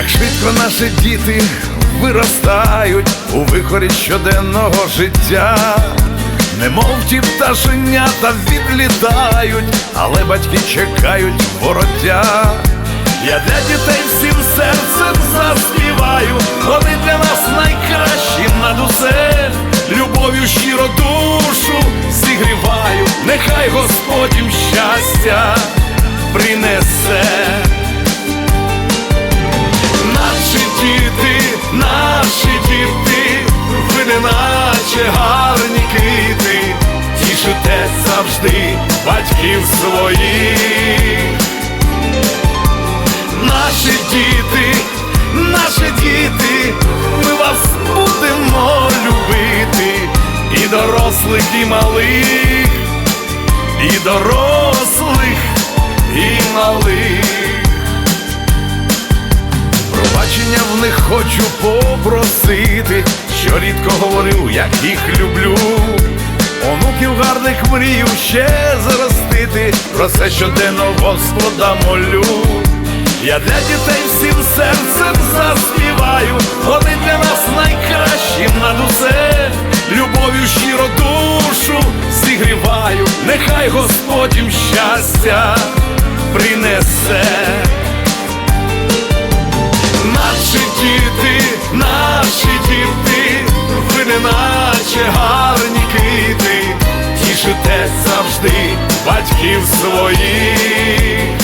Як швидко наші діти виростають у вихорі щоденного життя, немов ті пташенята відлітають, але батьки чекають вороття. Я для дітей всім серцем заспіваю, вони для нас найкращі над усе, любов'ю щиро душу зігріваю, нехай Господь їм щастя ви не наче гарні квіти, тішите завжди батьків своїх. Наші діти, наші діти, ми вас будемо любити, і дорослих, і малих, і дорослих, і малих. Пробачення в них хочу попросити, що рідко говорив, як їх люблю. Онуків гарних мрію ще зростити, про це щоденно Господа молю. Я для дітей всім серцем заспіваю, вони для нас найкращі над усе, любов'ю щиро душу зігріваю, нехай Господь їм щастя принесе. Ви не наче гарні квіти, тішите завжди батьків своїх.